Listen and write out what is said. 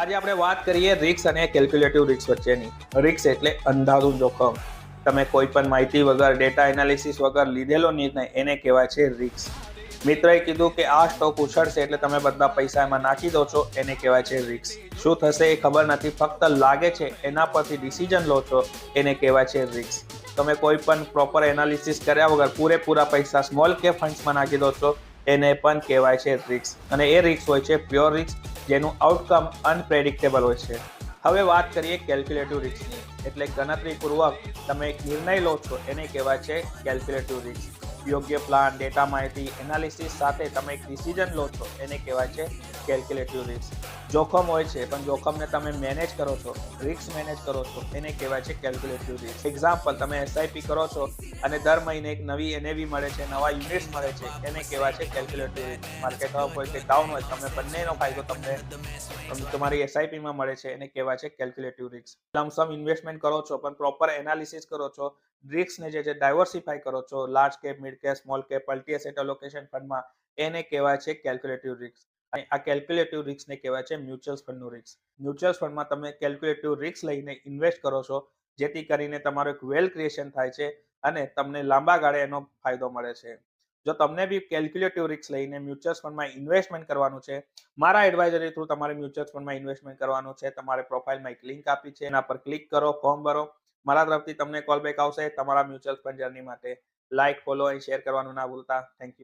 આજે આપણે વાત કરીએ રિક્સ અને કેલ્ક્યુલેટિવ રિક્સ વચ્ચેની. રિક્સ એટલે અંધારું જોખમ. તમે કોઈ પણ માહિતી વગર ડેટા એનાલિસિસ વગર લીધેલો નિર્ણય, એને કહેવાય છે રિક્સ મિત્રએ કીધું કે આ સ્ટોક ઉછળશે એટલે તમે બધા પૈસા એમાં નાખી દો છો, એને કહેવાય છે રિક્સ શું થશે એ ખબર નથી, ફક્ત લાગે છે, એના પરથી ડિસિઝન લો છો, એને કહેવાય છે રિક્સ તમે કોઈ પણ પ્રોપર એનાલિસિસ કર્યા વગર પૂરેપૂરા પૈસા સ્મોલ કેપ ફંડ્સમાં નાખી દો છો, એને પણ કહેવાય છે રિક્સ અને એ રિક્સ હોય છે પ્યોર રિક્સ જેનું આઉટકમ અનપ્રેડિક્ટેબલ હોય છે. હવે વાત કરીએ કેલ્ક્યુલેટિવ રિસ્કની એટલે ગણતરીપૂર્વક તમે એક નિર્ણય લો છો, એને કહેવાય છે કેલ્ક્યુલેટિવ રિસ્ક યોગ્ય પ્લાન ડેટા માહિતી એનાલિસિસ સાથે તમે એક ડિસિઝન લો છો, એને કહેવાય છે કેલ્ક્યુલેટિવ રિક્સ જોખમ હોય છે, પણ જોખમને તમે મેનેજ કરો છો રિક્સ મેનેજ કરો છો, એને કહેવાય છે કેલ્ક્યુલેટિવ રિક્સ એક્ઝામ્પલ તમે એસઆઈપી કરો છો અને દર મહિને એક નવી એનએવી મળે છે, નવા યુનિટ્સ મળે છે, એને કહેવાય છે કેલ્ક્યુલેટિવ રિક્સ માર્કેટ અપ હોય કે ડાઉન હોય તમે બંનેનો ફાયદો તમને તમારી એસઆઈપીમાં મળે છે, એને કહેવાય છે કેલ્ક્યુલેટિવ રિક્સ લમસમ ઇન્વેસ્ટમેન્ટ કરો છો, પણ પ્રોપર એનાલિસિસ કરો છો રિસ્કને જે છે ડાયવર્સિફાઈ કરો છો large cap mid cap small cap multi asset allocation ફંડમાં એને કહેવાય છે કેલ્ક્યુલેટિવ રિસ્ક અને આ કેલ્ક્યુલેટિવ રિસ્કને કહેવાય છે મ્યુચ્યુઅલ ફંડનું રિસ્ક મ્યુચ્યુઅલ ફંડમાં તમે કેલ્ક્યુલેટિવ રિસ્ક લઈને ઇન્વેસ્ટ કરો છો, જેથી કરીને તમારું એક વેલ ક્રિએશન થાય છે અને તમને લાંબા ગાળે એનો ફાયદો મળે છે. જો તમને બી કેલ્ક્યુલેટિવ રિસ્ક લઈને મ્યુચ્યુઅલ ફંડમાં ઇન્વેસ્ટમેન્ટ કરવાનું છે, મારા એડવાઇઝરી થ્રુ તમારે મ્યુચ્યુઅલ ફંડમાં ઇન્વેસ્ટમેન્ટ કરવાનું છે, તમારે પ્રોફાઇલમાં એક લિંક આપી છે, એના પર ક્લિક કરો ફોર્મ ભરો. મારા તરફથી તમને કોલ બેક આવશે તમારા મ્યુચ્યુઅલ ફંડ જર્ની માટે. લાઇક ફોલો અને શેર કરવાનું ના ભૂલતા. Thank you